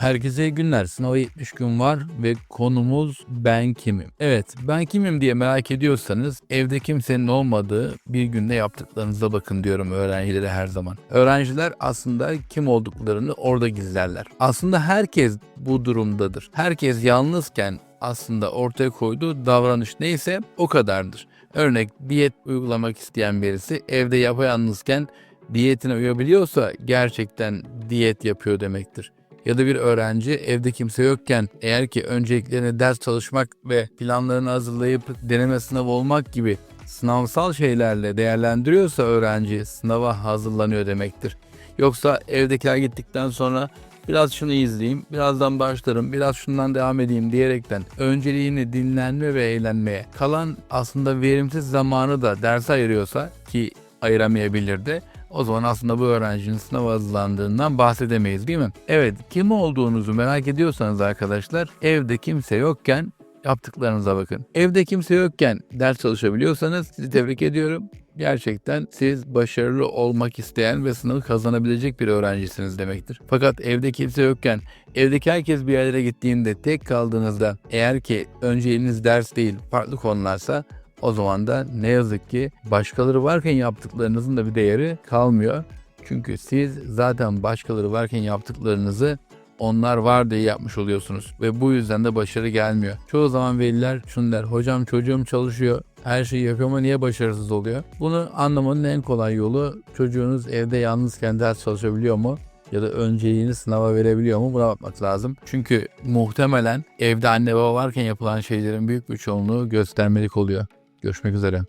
Herkese iyi günler. Sınava 70 gün var ve konumuz ben kimim? Evet ben kimim diye merak ediyorsanız evde kimsenin olmadığı bir günde yaptıklarınıza bakın diyorum öğrencilere her zaman. Öğrenciler aslında kim olduklarını orada gizlerler. Aslında herkes bu durumdadır. Herkes yalnızken aslında ortaya koyduğu davranış neyse o kadardır. Örnek diyet uygulamak isteyen birisi evde yapayalnızken diyetine uyabiliyorsa gerçekten diyet yapıyor demektir. Ya da bir öğrenci evde kimse yokken eğer ki önceliklerine ders çalışmak ve planlarını hazırlayıp deneme sınavı olmak gibi sınavsal şeylerle değerlendiriyorsa öğrenci sınava hazırlanıyor demektir. Yoksa evdekiler gittikten sonra biraz şunu izleyeyim, birazdan başlarım, biraz şundan devam edeyim diyerekten önceliğini dinlenme ve eğlenmeye kalan aslında verimsiz zamanı da derse ayırıyorsa ki ayıramayabilir de o zaman aslında bu öğrencinin sınav hazırlandığından bahsedemeyiz değil mi? Evet kim olduğunuzu merak ediyorsanız arkadaşlar evde kimse yokken yaptıklarınıza bakın. Evde kimse yokken ders çalışabiliyorsanız sizi tebrik ediyorum. Gerçekten siz başarılı olmak isteyen ve sınavı kazanabilecek bir öğrencisiniz demektir. Fakat evde kimse yokken, evdeki herkes bir yerlere gittiğinde tek kaldığınızda eğer ki önceliğiniz ders değil farklı konularsa o zaman da ne yazık ki başkaları varken yaptıklarınızın da bir değeri kalmıyor. Çünkü siz zaten başkaları varken yaptıklarınızı onlar var diye yapmış oluyorsunuz ve bu yüzden de başarı gelmiyor. Çoğu zaman veliler şunu der, hocam çocuğum çalışıyor, her şeyi yapıyor ama niye başarısız oluyor? Bunu anlamanın en kolay yolu çocuğunuz evde yalnızken ders çalışabiliyor mu? ya da önceliğini sınava verebiliyor mu buna bakmak lazım. Çünkü muhtemelen evde anne baba varken yapılan şeylerin büyük bir çoğunluğu göstermelik oluyor. Görüşmek üzere.